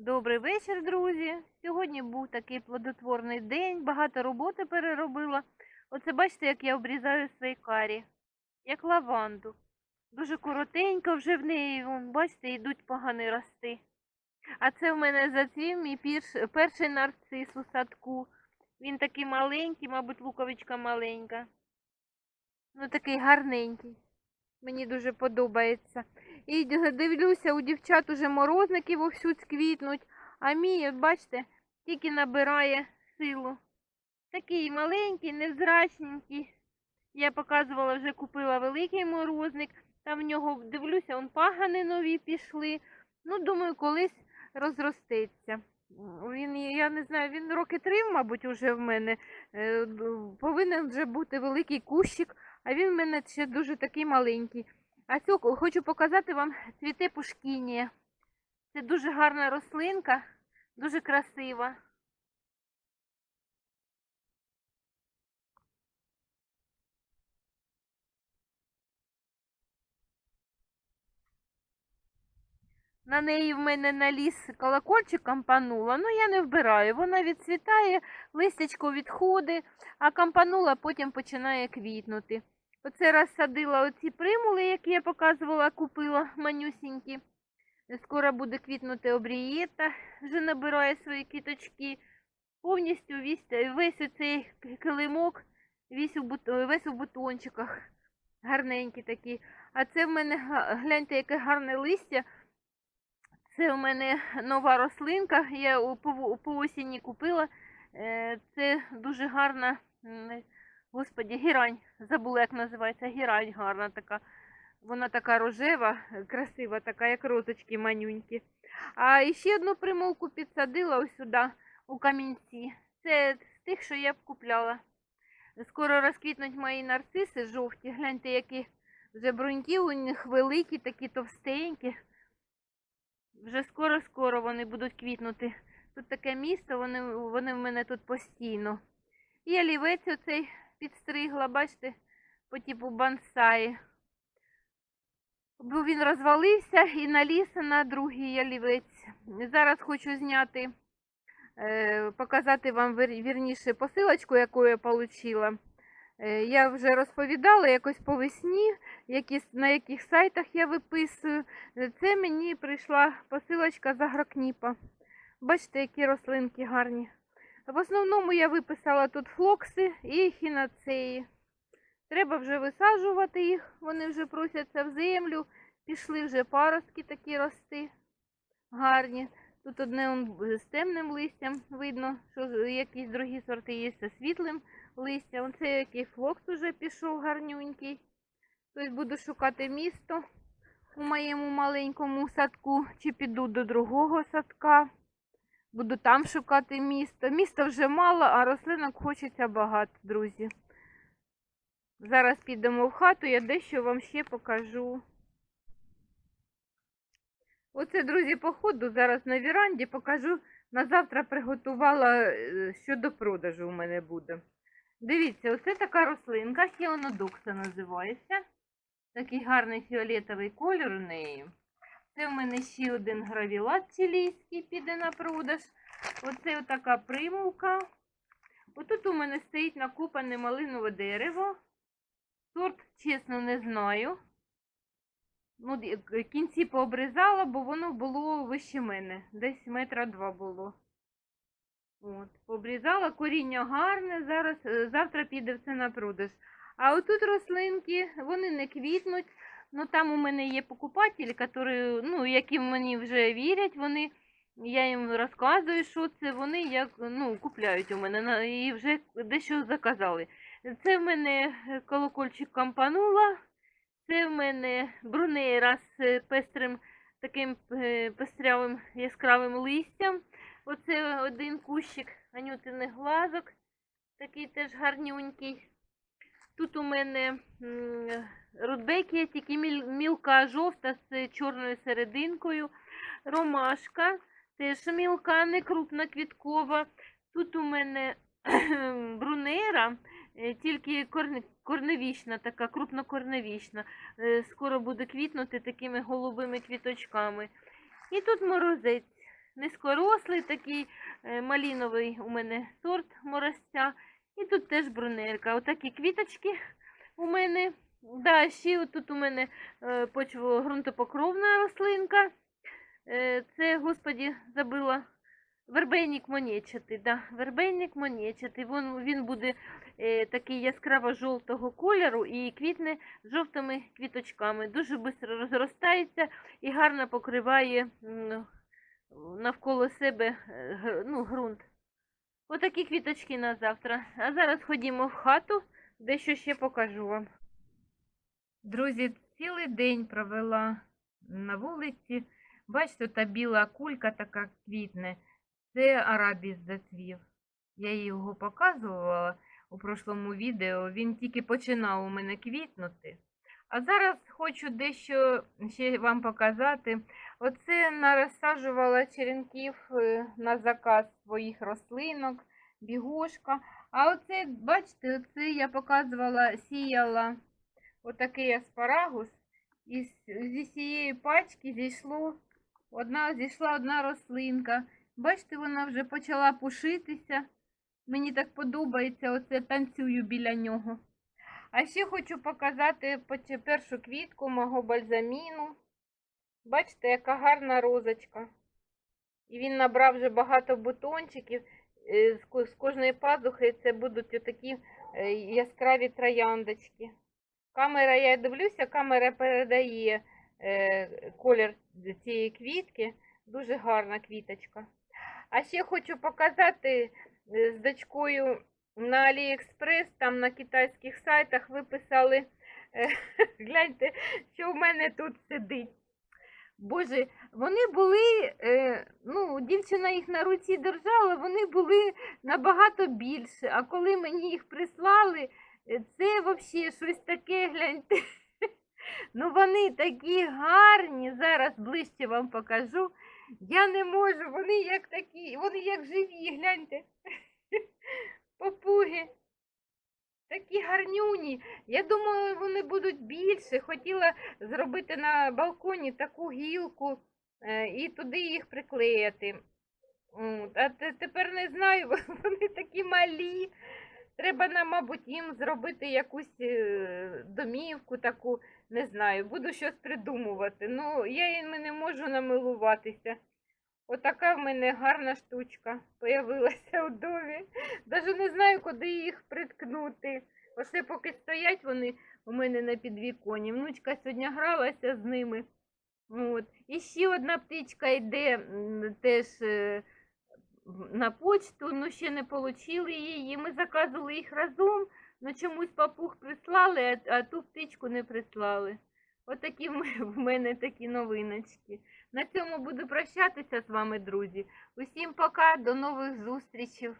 Добрий вечір, друзі. Сьогодні був такий плодотворний день, багато роботи переробила. Оце бачите, як я обрізаю свої карі, як лаванду. Дуже коротенько вже в неї, вон, бачите, йдуть погані рости. А це в мене зацвів мій перший нарцис у садку. Він такий маленький, мабуть, луковичка маленька. Ну, такий гарненький. Мені дуже подобається. І дивлюся, у дівчат уже морозники вовсю квітнуть, а мій, бачите, тільки набирає силу. Такий маленький, невзрачненький. Я показувала, вже купила великий морозник. Там в нього дивлюся, он пагани нові пішли. Ну, думаю, колись розростеться. Він, я не знаю, він роки три, мабуть, уже в мене. Е, Повинен вже бути великий кущик, а він в мене ще дуже такий маленький. А цю хочу показати вам цвіте пушкінія. Це дуже гарна рослинка, дуже красива. На неї в мене наліз колокольчик кампанула, ну я не вбираю. Вона відцвітає, листячко відходить, а кампанула потім починає квітнути. Оце розсадила оці примули, які я показувала, купила манюсінькі. Скоро буде квітнути обрієта, вже набирає свої квіточки. Повністю весь, весь оцей килимок, весь у, весь у бутончиках. Гарненькі такі. А це в мене, гляньте, яке гарне листя. Це в мене нова рослинка. Я по, осені купила. Е, Це дуже гарна, господі, гірань. Забула, як називається. Гірань гарна така. Вона така рожева, красива, така, як розочки манюнькі. А ще одну примулку підсадила ось сюди, у камінці. Це з тих, що я б купляла. Скоро розквітнуть мої нарциси жовті. Гляньте, які вже бруньки у них великі, такі товстенькі. Вже скоро-скоро вони будуть квітнути. Тут таке місто, вони, вони в мене тут постійно. І олівець оцей підстригла, бачите, по типу бонсаї. Бо він розвалився і наліз на другий олівець. Зараз хочу зняти, е, показати вам вірніше посилочку, яку я отримала. Я вже розповідала якось по весні, які, на яких сайтах я виписую. Е, Це мені прийшла посилочка з агрокніпа. Бачите, які рослинки гарні. В основному я виписала тут флокси і хінацеї. Треба вже висаджувати їх, вони вже просяться в землю. Пішли вже паростки такі рости. Гарні. Тут одне з темним листям видно, що якісь другі сорти є зі світлим листям. Оце який флокс уже пішов гарнюнький. Тобто буду шукати місто у моєму маленькому садку, чи піду до другого садка. Буду там шукати місто. Міста вже мало, а рослинок хочеться багато, друзі. Зараз підемо в хату, я дещо вам ще покажу. Оце, друзі, по ходу зараз на віранді покажу. На завтра приготувала, е, що до продажу у мене буде. Дивіться, оце така рослинка, хіонодокса називається. Такий гарний фіолетовий колір у неї. Це в мене ще один гравілат чилійський піде на продаж. Оце отака примулка. Отут у мене стоїть накопане малинове дерево. Сорт, чесно, не знаю. Ну, кінці пообрізала, бо воно було вище мене. Десь метра два було. От, пообрізала, коріння гарне, зараз, е, завтра піде все на продаж. А отут рослинки, вони не квітнуть. Ну там у мене є покупателі, які, ну, які мені вже вірять, вони, я їм розказую, що це, вони як, ну, купляють у мене і вже дещо заказали. Це в мене колокольчик кампанула, це в мене брунейра з пестрим таким е, пестрявим яскравим листям. Оце один кущик анютиних глазок, такий теж гарнюнький. Тут у мене рудбекія, тільки мілка жовта з чорною серединкою. Ромашка, теж мілка, не крупна квіткова. Тут у мене брунера, е, тільки корне- корневічна, така крупнокорневічна. Е, Скоро буде квітнути такими голубими квіточками. І тут морозець. Низькорослий такий е, маліновий у мене сорт морозця. І тут теж брунелька. Отакі квіточки у мене. Да, ще тут у мене е, почво ґрунтопокровна рослинка. Е, це, господі, забила. Вербейник монечатий, да, вербейник монечатий. Він, він буде е, такий яскраво-жовтого кольору і квітне жовтими квіточками. Дуже швидко розростається і гарно покриває навколо себе е, ну, ґрунт. Отакі квіточки на завтра. А зараз ходімо в хату, дещо ще покажу вам. Друзі, цілий день провела на вулиці. Бачите, та біла кулька така квітне. Це арабіс зацвів. Я його показувала у прошлому відео. Він тільки починав у мене квітнути. А зараз хочу дещо ще вам показати. Оце нарозсаджувала черенків е, на заказ своїх рослинок, бігушка. А оце, бачите, оце я показувала, сіяла отакий аспарагус. І зі цієї пачки зійшло одна, зійшла одна рослинка. Бачите, вона вже почала пушитися. Мені так подобається, оце танцюю біля нього. А ще хочу показати першу квітку мого бальзаміну. Бачите, яка гарна розочка. І він набрав вже багато бутончиків. Е, З кожної пазухи це будуть отакі е, яскраві трояндочки. Камера, я дивлюся, камера передає е, колір цієї квітки. Дуже гарна квіточка. А ще хочу показати з дочкою на Аліекспрес, там на китайських сайтах виписали. е, Гляньте, що в мене тут сидить. Боже, вони були, е, ну, дівчина їх на руці держала, вони були набагато більше. А коли мені їх прислали, е, це взагалі щось таке, гляньте. Ну, вони такі гарні. Зараз ближче вам покажу. Я не можу, вони як такі, вони як живі, гляньте. Попуги. Такі гарнюні. Я думала, вони будуть більше. Хотіла зробити на балконі таку гілку е, і туди їх приклеїти. А тепер не знаю, вони такі малі. Треба нам, мабуть, їм зробити якусь е, домівку таку, не знаю, буду щось придумувати. Ну, я їм не можу намилуватися. Отака в мене гарна штучка появилася у домі. Даже не знаю, куди їх приткнути. Оце поки стоять вони у мене на підвіконі. Внучка сьогодні гралася з ними. От. І ще одна птичка йде теж е, на почту, ну ще не отримали її. Ми заказували їх разом, але чомусь папуг прислали, а, ту птичку не прислали. Отакі в мене такі новиночки. На цьому буду прощатися з вами, друзі. Усім пока, до нових зустрічей.